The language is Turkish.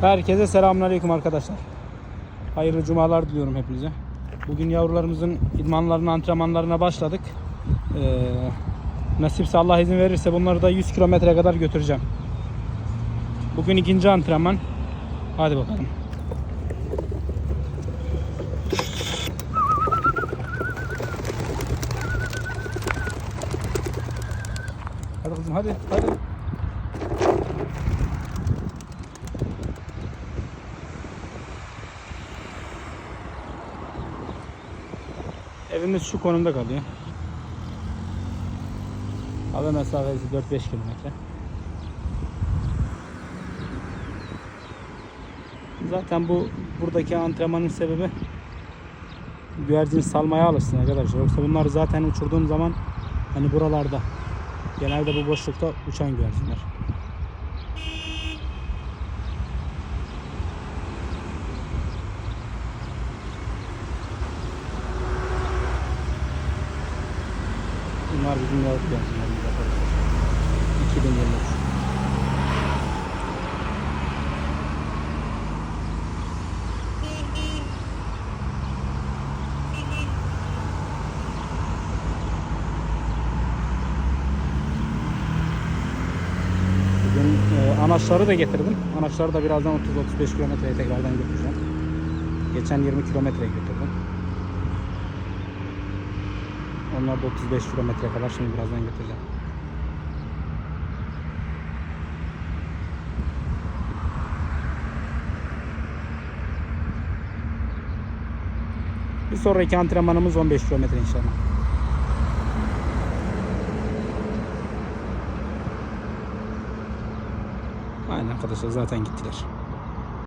Herkese selamünaleyküm arkadaşlar. Hayırlı cumalar diliyorum hepinize. Bugün yavrularımızın idmanlarına, antrenmanlarına başladık. Ee, nasipse Allah izin verirse bunları da 100 kilometre kadar götüreceğim. Bugün ikinci antrenman. Hadi bakalım. Hadi kızım hadi hadi. Evimiz şu konumda kalıyor. Hava mesafesi 4-5 kilometre. Zaten bu buradaki antrenmanın sebebi güvercin salmaya alışsın arkadaşlar. Yoksa bunlar zaten uçurduğum zaman hani buralarda genelde bu boşlukta uçan güvercinler. Bunlar bizim yavru güvercinlerimiz arkadaşlar. 2023. Bugün e, anaçları da getirdim. Anaçları da birazdan 30-35 kilometreye tekrardan götüreceğim. Geçen 20 kilometreye götürdüm. Onlar da 35 kilometre kadar şimdi birazdan götüreceğim. Bir sonraki antrenmanımız 15 kilometre inşallah. Aynen arkadaşlar zaten gittiler.